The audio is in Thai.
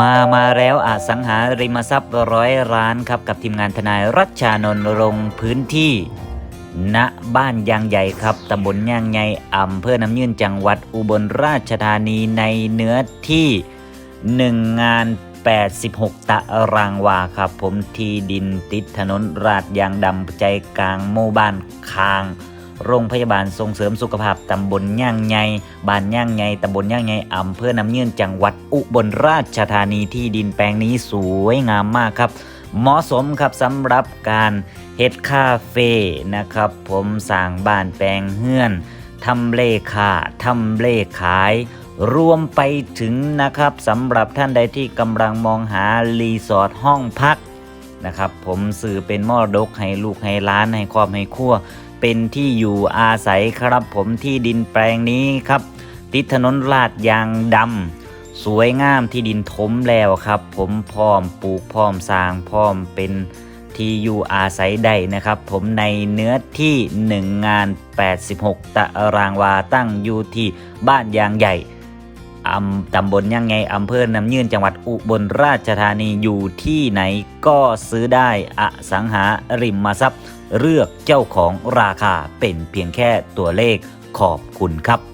มามาแล้วอสังหาริมทรัพย์ร้อยร้านครับ กับทีมงานทนายรัชชานนท์ลงพื้นที่ ณบ้านยางใหญ่ครับตำบลยางใหญ่อำเภอน้ำยื่นจังหวัดอุบลราชธานีในเนื้อที่ 1 งาน 86 ตารางวาครับ ผมที่ดินติดถนนราดยางดำใจกลางหมู่บ้านคาง โรงพยาบาลส่งเสริมสุขภาพตำบลย่างไงบ้านย่างไงตำบลย่างไงอำเภอน้ำเยื่นจังหวัดอุบลราชธานีที่ดินแปลงนี้สวยงามมากครับ เหมาะสมครับสำหรับการเฮ็ดคาเฟ่นะครับ ผมสร้างบ้านแปลงเฮือนทำเลขาทำเลขาย รวมไปถึงนะครับสำหรับท่านใดที่กำลังมองหารีสอร์ทห้องพักนะครับผมสื่อเป็นมรดกให้ลูกให้ล้านให้ครอบให้ครัว เป็นที่อยู่อาศัยครับผมที่ดินแปลงนี้ครับ ติดถนนลาดยางดำสวยงามที่ดินถมแล้วครับ ผมพร้อมปลูกพร้อมสร้างพร้อมเป็นที่อยู่อาศัยได้นะครับ ผมในเนื้อที่ 1 งาน 86 ตารางวาตั้งอยู่ที่บ้านยางใหญ่อำตำบลยังไงอำเภอน้ำยืนจังหวัดอุบลราชธานีอยู่ที่ไหนก็ซื้อได้อสังหาริมทรัพย์ เลือกเจ้าของราคาเป็นเพียงแค่ตัวเลขขอบคุณครับ